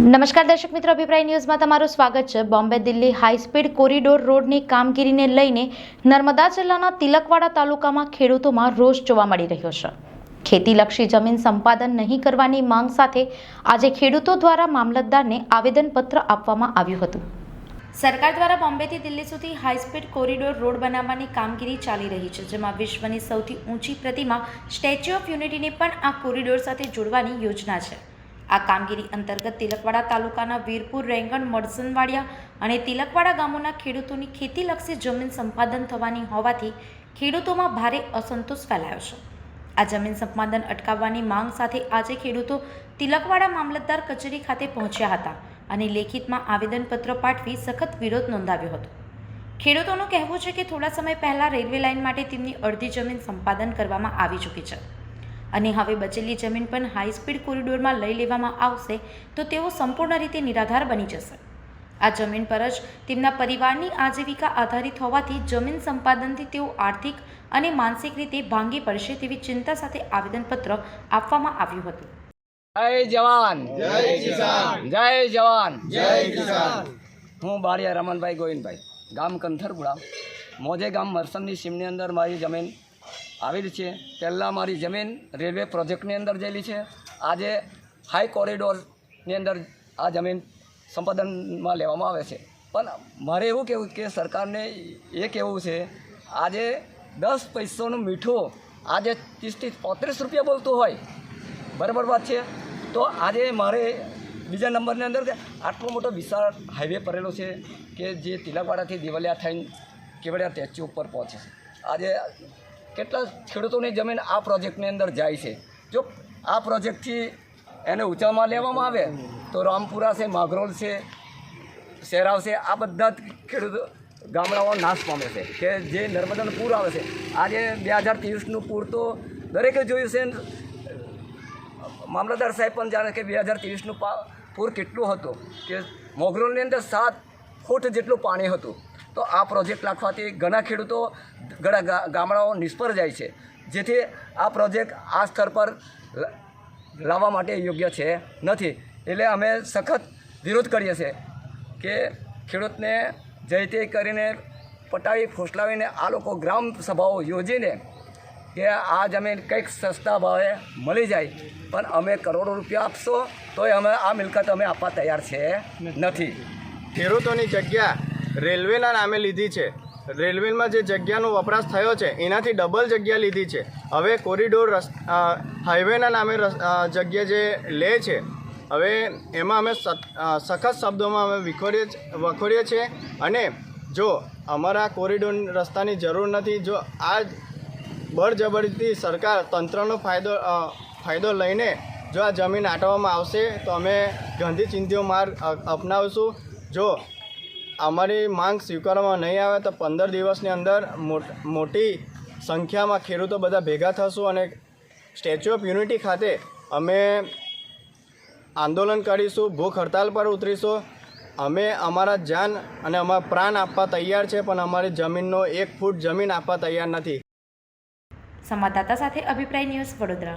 નમસ્કાર દર્શક મિત્રો, અભિપ્રાય ન્યૂઝમાં તમારું સ્વાગત છે. બોમ્બે દિલ્હી હાઈસ્પીડ કોરિડોર રોડની કામગીરીને લઈને નર્મદા જિલ્લાના તિલકવાડા તાલુકામાં ખેડૂતોમાં રોષ જોવા મળી રહ્યો છે. ખેતીલક્ષી જમીન સંપાદન નહીં કરવાની માંગ સાથે આજે ખેડૂતો દ્વારા મામલતદારને આવેદનપત્ર આપવામાં આવ્યું હતું. સરકાર દ્વારા બોમ્બેથી દિલ્હી સુધી હાઈસ્પીડ કોરિડોર રોડ બનાવવાની કામગીરી ચાલી રહી છે, જેમાં વિશ્વની સૌથી ઊંચી પ્રતિમા સ્ટેચ્યુ ઓફ યુનિટીને પણ આ કોરિડોર સાથે જોડવાની યોજના છે. આ કામગીરી અંતર્ગત તિલકવાડા તાલુકાના વીરપુર, રેંગણ મળસનવાડિયા અને તિલકવાડા ગામોના ખેડૂતોની ખેતીલક્ષી જમીન સંપાદન થવાની હોવાથી ખેડૂતોમાં ભારે અસંતોષ ફેલાયો છે. આ જમીન સંપાદન અટકાવવાની માંગ સાથે આજે ખેડૂતો તિલકવાડા મામલતદાર કચેરી ખાતે પહોંચ્યા હતા અને લેખિતમાં આવેદનપત્ર પાઠવી સખત વિરોધ નોંધાવ્યો હતો. ખેડૂતોનું કહેવું છે કે થોડા સમય પહેલાં રેલવે લાઇન માટે તેમની અડધી જમીન સંપાદન કરવામાં આવી ચૂકી છે. અને હવે બચેલી જમીન પણ હાઈ સ્પીડ કોરિડોરમાં લઈ લેવામાં આવશે તો તેઓ સંપૂર્ણ રીતે નિરાધાર બની જશે. આ જમીન પર જ તેમના પરિવારની આજીવિકા આધારિત હોવાથી જમીન સંપાદનથી તેઓ આર્થિક અને માનસિક રીતે ભાંગી પડશે તેવી ચિંતા સાથે આવેદનપત્ર આપવામાં આવ્યું હતું. જય જવાન! જય કિસાન! જય જવાન! જય કિસાન! હું બારિયા રમણભાઈ ગોવિંદભાઈ ગામ કંથરપુરા મોજે ગામ મરસમની સીમની અંદર મારી જમીન આવેલી છે. પહેલાં મારી જમીન રેલવે પ્રોજેક્ટની અંદર જયેલી છે. આજે હાઈ કોરિડોરની અંદર આ જમીન સંપાદનમાં લેવામાં આવે છે. પણ મારે એવું કહેવું કે સરકારને એ કહેવું છે, આજે દસ પૈસોનું મીઠું આજે ત્રીસથી પોત્રીસ રૂપિયા બોલતું હોય. બરાબર વાત છે? તો આજે મારે બીજા નંબરની અંદર આટલો મોટો વિશાળ હાઈવે પડેલો છે કે જે તિલકવાડાથી દિવાલિયા થઈને કેવડિયા સ્ટેચ્યુ ઉપર પહોંચે છે. આજે કેટલા ખેડૂતોની જમીન આ પ્રોજેક્ટની અંદર જાય છે? જો આ પ્રોજેક્ટથી એને ઊંચામાં લેવામાં આવે, તો રામપુરા છે માગરોલ છે શેરાવ છે, આ બધા જ ખેડૂતો ગામડાઓ નાશ પામે છે. કે જે નર્મદાનું પૂર આવે છે. આજે બે હજાર ત્રેવીસનું પૂર તો દરેકે જોયું છે. મામલતદાર સાહેબ પણ જાણે કે બે હજાર ત્રેવીસનું પૂર કેટલું હતું? કે મોગરોલની અંદર સાત ફૂટ જેટલું પાણી હતું. તો આ પ્રોજેક્ટ નાખવાથી ઘણા ખેડૂતો ઘણા ગા- ગામડાઓ નિષ્ફળ જાય છે. જેથી આ પ્રોજેક્ટ આ સ્તર પર લાવવા માટે યોગ્ય છે નથી. એટલે અમે સખત વિરોધ કરીએ છીએ કે ખેડૂતને જઈ તે કરીને પટાવી ફોસલાવીને આ લોકો ગ્રામ સભાઓ યોજીને કે આ જમીન કંઈક સસ્તા ભાવે મળી જાય. પણ અમે કરોડો રૂપિયા આપશો તોય અમે આ મિલકત અમે આપવા તૈયાર છે નથી. ખેડૂતોની જગ્યા રેલવેના નામે લીધી છે. રેલવેમાં જે જગ્યાનો વપરાશ થયો છે, એનાથી ડબલ જગ્યા લીધી છે. હવે કોરિડોર રસ હાઈવેના નામે જગ્યા જે લે છે, હવે એમાં અમે સખત શબ્દોમાં અમે વિખોરીએ વખોડીએ છીએ. અને જો અમારા કોરિડોર રસ્તાની જરૂર નથી, જો આ બળજબરીથી સરકાર તંત્રનો ફાયદો ફાયદો લઈને જો આ જમીન આંટવામાં આવશે, તો અમે ગાંધી ચિંધ્યો માર્ગ અપનાવીશું. જો અમારી માંગ સ્વીકારવામાં નહીં આવે તો પંદર દિવસની અંદર મોટ- સંખ્યામાં ખેડૂતો બધા ભેગા થશું અને સ્ટેચ્યુ ઓફ યુનિટી ખાતે અમે આંદોલન કરીશું, ભૂખ હડતાલ પર ઉતરીશું. અમે અમારા જાન અને અમારા પ્રાણ આપવા તૈયાર છે, પણ અમારી જમીનનો એક ફૂટ જમીન આપવા તૈયાર નથી. સંવાદદાતા સાથે અભિપ્રાય ન્યૂઝ વડોદરા.